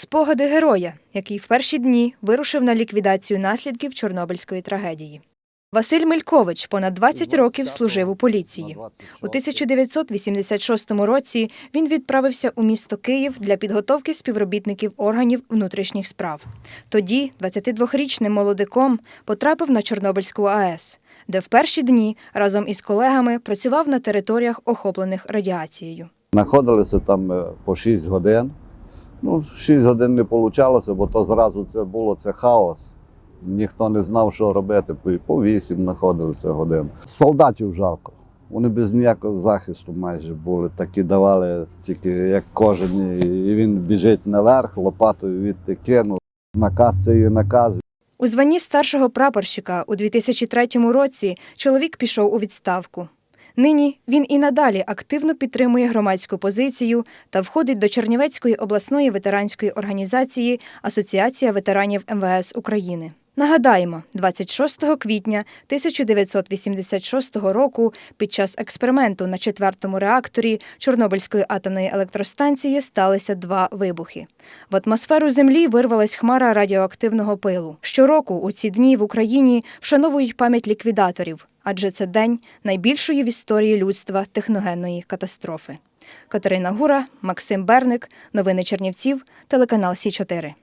Спогади героя, який в перші дні вирушив на ліквідацію наслідків Чорнобильської трагедії. Василь Мелькович понад 20 років служив у поліції. У 1986 році він відправився у місто Київ для підготовки співробітників органів внутрішніх справ. Тоді 22-річним молодиком потрапив на Чорнобильську АЕС, де в перші дні разом із колегами працював на територіях, охоплених радіацією. Знаходилися там е, по 6 годин. Ну, 6 годин не вийшло, бо то зразу це було це хаос. Ніхто не знав, що робити. По- 8 знаходилися годин. Солдатів жалко. Вони без ніякого захисту майже були. Такі давали тільки як кожен. І він біжить наверх, лопатою відти кинув. Наказ це є наказ. У званні старшого прапорщика у 2003 році чоловік пішов у відставку. Нині він і надалі активно підтримує громадську позицію та входить до Чернівецької обласної ветеранської організації Асоціація ветеранів МВС України. Нагадаємо, 26 квітня 1986 року під час експерименту на четвертому реакторі Чорнобильської атомної електростанції сталися два вибухи. В атмосферу Землі вирвалась хмара радіоактивного пилу. Щороку у ці дні в Україні вшановують пам'ять ліквідаторів, адже це день найбільшої в історії людства техногенної катастрофи. Катерина Гура, Максим Берник, новини Чернівців, телеканал Сі 4